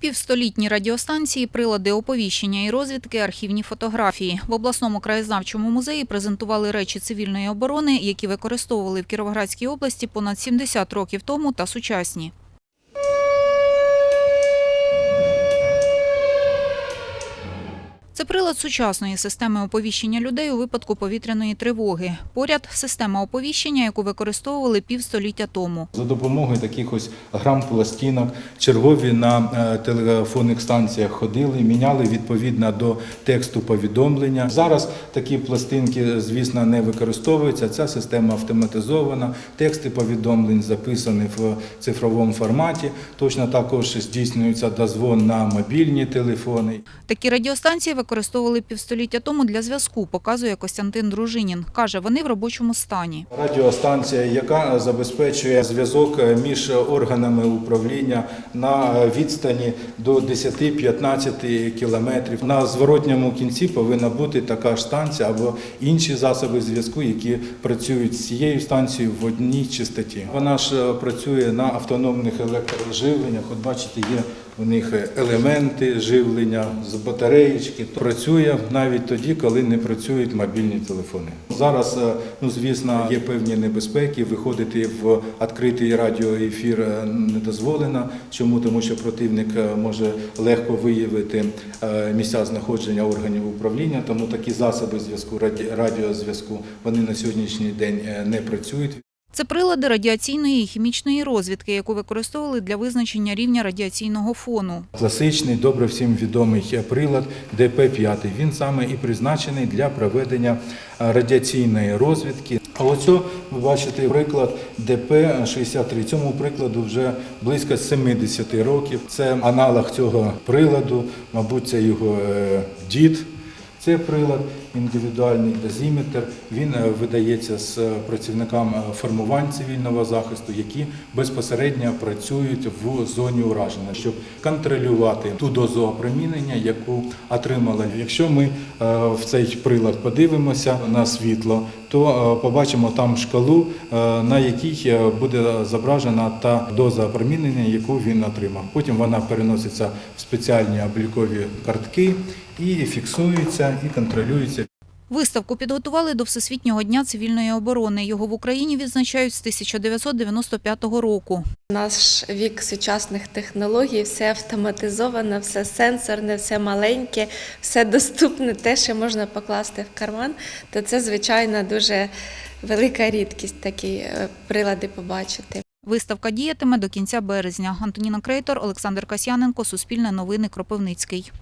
Півстолітні радіостанції, прилади оповіщення і розвідки, архівні фотографії. В обласному краєзнавчому музеї презентували речі цивільної оборони, які використовували в Кіровоградській області понад 70 років тому та сучасні. Це прилад сучасної системи оповіщення людей у випадку повітряної тривоги. Поряд система оповіщення, яку використовували півстоліття тому. За допомогою таких ось грам пластинок чергові на е, телефонних станціях ходили, міняли відповідно до тексту повідомлення. Зараз такі пластинки, звісно, не використовуються. Ця система автоматизована. Тексти повідомлень записані в цифровому форматі. Точно також здійснюється дозвон на мобільні телефони. Такі радіостанції використовували півстоліття тому для зв'язку, показує Костянтин Дружинін. Каже, вони в робочому стані. Радіостанція, яка забезпечує зв'язок між органами управління на відстані до 10-15 кілометрів. На зворотньому кінці повинна бути така ж станція або інші засоби зв'язку, які працюють з цією станцією в одній частоті. Вона ж е, працює на автономних електроживленнях. От бачите, є у них елементи живлення з батареєчки. Працює навіть тоді, коли не працюють мобільні телефони. Зараз, е, ну звісно, є певні небезпеки. Виходити в відкритий радіоефір е, не дозволено. Чому? Тому що противник е, може легко виявити місця знаходження органів управління. Тому такі засоби зв'язку, раді- радіозв'язку, вони на сьогоднішній день не працюють. Це прилади радіаційної і хімічної розвідки, яку використовували для визначення рівня радіаційного фону. Класичний, добре всім відомий прилад ДП-5. Він саме і призначений для проведення радіаційної розвідки. А оцю ви бачите приклад ДП-63. Цьому прикладу вже близько 70 років. Це аналог цього приладу, мабуть, це його е, дід. Це прилад індивідуальний дозиметр. Він е, видається з е, працівникам е, формувань цивільного захисту, які безпосередньо працюють в зоні ураження, щоб контролювати ту дозу опромінення, яку отримали. Якщо ми в цей прилад подивимося на світло, то побачимо там шкалу, на якій буде зображена та доза опромінення, яку він отримав. Потім вона переноситься в спеціальні облікові картки і фіксується і контролюється. Виставку підготували до Всесвітнього дня цивільної оборони. Його в Україні відзначають з 1995 року. Наш вік сучасних технологій, все автоматизовано, все сенсорне, все маленьке, все доступне, те, що можна покласти в карман, то це, звичайно, дуже велика рідкість такі е, прилади побачити. Виставка діятиме до кінця березня. Антоніна Крейтор, Олександр Касьяненко, Суспільне новини, Кропивницький.